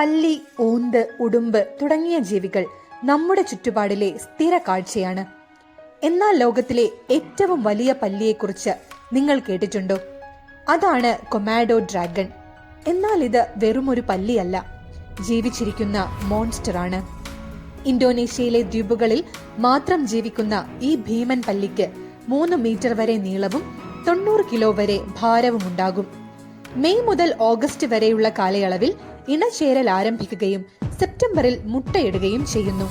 പല്ലി ഓന്ത് ഉടുമ്പ് തുടങ്ങിയ ജീവികൾ നമ്മുടെ ചുറ്റുപാടിലെ സ്ഥിര കാഴ്ചയാണ്. എന്നാൽ ലോകത്തിലെ ഏറ്റവും വലിയ പല്ലിയെക്കുറിച്ച് നിങ്ങൾ കേട്ടിട്ടുണ്ടോ? അതാണ് കൊമാഡോ ഡ്രാഗൺ. എന്നാൽ ഇത് വെറുമൊരു പല്ലിയല്ല. ജീവിച്ചിരിക്കുന്ന മോൺസ്റ്ററാണ്. ഇന്തോനേഷ്യയിലെ ദ്വീപുകളിൽ മാത്രം ജീവിക്കുന്ന ഈ ഭീമൻ പല്ലിക്ക് മൂന്ന് മീറ്റർ വരെ നീളവും തൊണ്ണൂറ് കിലോ വരെ ഭാരവും ഉണ്ടാകും മെയ് മുതൽ ഓഗസ്റ്റ് വരെയുള്ള കാലയളവിൽ ഇണചേരൽ ആരംഭിക്കുകയും സെപ്റ്റംബറിൽ മുട്ടയിടുകയും ചെയ്യുന്നു.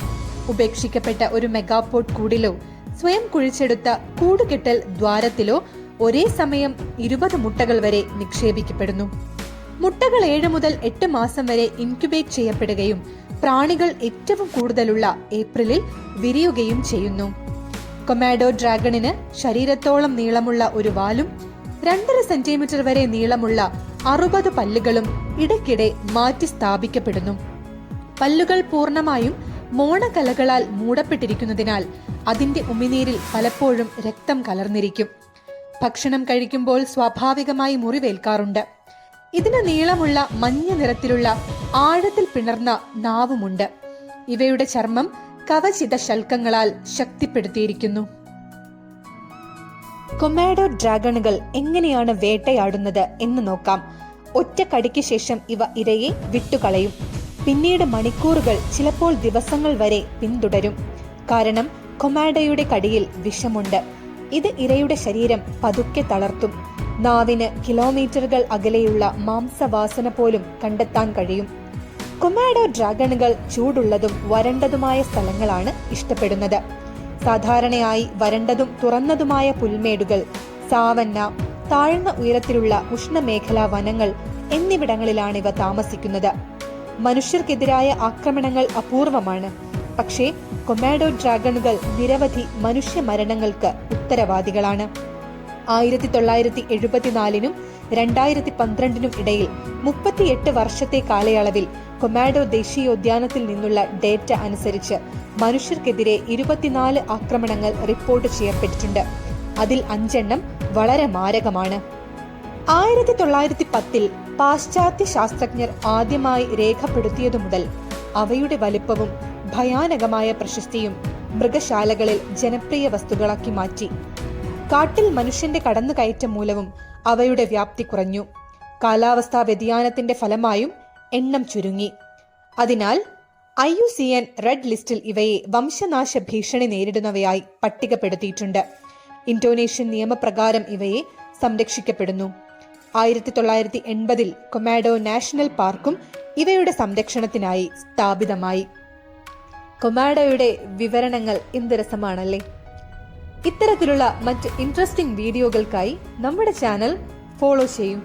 ഉപേക്ഷിക്കപ്പെട്ട ഒരു മെഗാപോട്ട് കൂടിലോ സ്വയം കുഴിച്ചെടുത്ത കൂടുകെട്ടൽ ദ്വാരത്തിലോ ഒരേ സമയം ഇരുപത് മുട്ടകൾ വരെ നിക്ഷേപിക്കപ്പെടുന്നു. മുട്ടകൾ ഏഴ് മുതൽ എട്ട് മാസം വരെ ഇൻക്യുബേറ്റ് ചെയ്യപ്പെടുകയും പ്രാണികൾ ഏറ്റവും കൂടുതലുള്ള ഏപ്രിലിൽ വിരിയുകയും ചെയ്യുന്നു. കൊമാഡോ ഡ്രാഗണിന് ശരീരത്തോളം നീളമുള്ള ഒരു വാലും രണ്ടര സെന്റിമീറ്റർ വരെ നീളമുള്ള അറുപത് പല്ലുകളും ഇടയ്ക്കിടെ മാറ്റി സ്ഥാപിക്കപ്പെടുന്നു. പല്ലുകൾ പൂർണമായും മോണകലകളാൽ മൂടപ്പെട്ടിരിക്കുന്നതിനാൽ അതിന്റെ ഉമിനീരിൽ പലപ്പോഴും രക്തം കലർന്നിരിക്കും. ഭക്ഷണം കഴിക്കുമ്പോൾ സ്വാഭാവികമായി മുറിവേൽക്കാറുണ്ട്. ഇതിന് നീളമുള്ള മഞ്ഞ നിറത്തിലുള്ള ആഴത്തിൽ പിണർന്ന നാവുമുണ്ട്. ഇവയുടെ ചർമ്മം കവചിത ശൽക്കങ്ങളാൽ ശക്തിപ്പെടുത്തിയിരിക്കുന്നു. കൊമാഡോ ഡ്രാഗണുകൾ എങ്ങനെയാണ് വേട്ടയാടുന്നത് എന്ന് നോക്കാം. ഒറ്റ കടിക്ക് ശേഷം ഇവ ഇരയെ വിട്ടുകളയും. പിന്നീട് മണിക്കൂറുകൾ ചിലപ്പോൾ ദിവസങ്ങൾ വരെ പിന്തുടരും. കാരണം കൊമാഡോയുടെ കടിയിൽ വിഷമുണ്ട്. ഇത് ഇരയുടെ ശരീരം പതുക്കെ തളർത്തും. നാവിന് കിലോമീറ്ററുകൾ അകലെയുള്ള മാംസവാസന പോലും കണ്ടെത്താൻ കഴിയും. കൊമാഡോ ഡ്രാഗണുകൾ ചൂടുള്ളതും വരണ്ടതുമായ സ്ഥലങ്ങളാണ് ഇഷ്ടപ്പെടുന്നത്. സാധാരണയായി വരണ്ടതും തുറന്നതുമായ പുൽമേടുകൾ സാവന്ന താഴ്ന്ന ഉയരത്തിലുള്ള ഉഷ്ണമേഖലാ വനങ്ങൾ എന്നിവിടങ്ങളിലാണ് ഇവ താമസിക്കുന്നത്. മനുഷ്യർക്കെതിരായ ആക്രമണങ്ങൾ അപൂർവമാണ്. പക്ഷേ കൊമാഡോ ഡ്രാഗണുകൾ നിരവധി മനുഷ്യ മരണങ്ങൾക്ക് ഉത്തരവാദികളാണ്. ആയിരത്തി തൊള്ളായിരത്തി എഴുപത്തിനാലിനും രണ്ടായിരത്തി പന്ത്രണ്ടിനും ഇടയിൽ മുപ്പത്തിയെട്ട് വർഷത്തെ കാലയളവിൽ കൊമാഡോ ദേശീയോദ്യാനത്തിൽ നിന്നുള്ള ഡേറ്റ അനുസരിച്ച് മനുഷ്യർക്കെതിരെ ഇരുപത്തിനാല് ആക്രമണങ്ങൾ റിപ്പോർട്ട് ചെയ്യപ്പെട്ടിട്ടുണ്ട്. അതിൽ അഞ്ചെണ്ണം വളരെ മാരകമാണ്. ആയിരത്തി തൊള്ളായിരത്തി പത്തിൽ പാശ്ചാത്യ ശാസ്ത്രജ്ഞർ ആദ്യമായി രേഖപ്പെടുത്തിയതു മുതൽ അവയുടെ വലിപ്പവും ഭയാനകമായ പ്രശസ്തിയും മൃഗശാലകളിൽ ജനപ്രിയ വസ്തുക്കളാക്കി മാറ്റി. കാട്ടിൽ മനുഷ്യന്റെ കടന്നുകയറ്റം മൂലവും അവയുടെ വ്യാപ്തി കുറഞ്ഞു. കാലാവസ്ഥാ വ്യതിയാനത്തിന്റെ ഫലമായും എണ്ണം ചുരുങ്ങി. അതിനാൽ I U C N red ലിസ്റ്റിൽ ഇവയെ വംശനാശ ഭീഷണി നേരിടുന്നവയായി പട്ടികപ്പെടുത്തിയിട്ടുണ്ട്. ഇന്തോനേഷ്യൻ നിയമപ്രകാരം ഇവയെ സംരക്ഷിക്കപ്പെടുന്നു. ആയിരത്തി തൊള്ളായിരത്തി എൺപതിൽ കൊമാഡോ നാഷണൽ പാർക്കും ഇവയുടെ സംരക്ഷണത്തിനായി സ്ഥാപിതമായി. കൊമാഡോയുടെ വിവരണങ്ങൾ എന്ത് രസമാണല്ലേ ഇത്തരത്തിലുള്ള മറ്റ് ഇൻട്രസ്റ്റിംഗ് വീഡിയോകൾക്കായി നമ്മുടെ ചാനൽ ഫോളോ ചെയ്യൂ.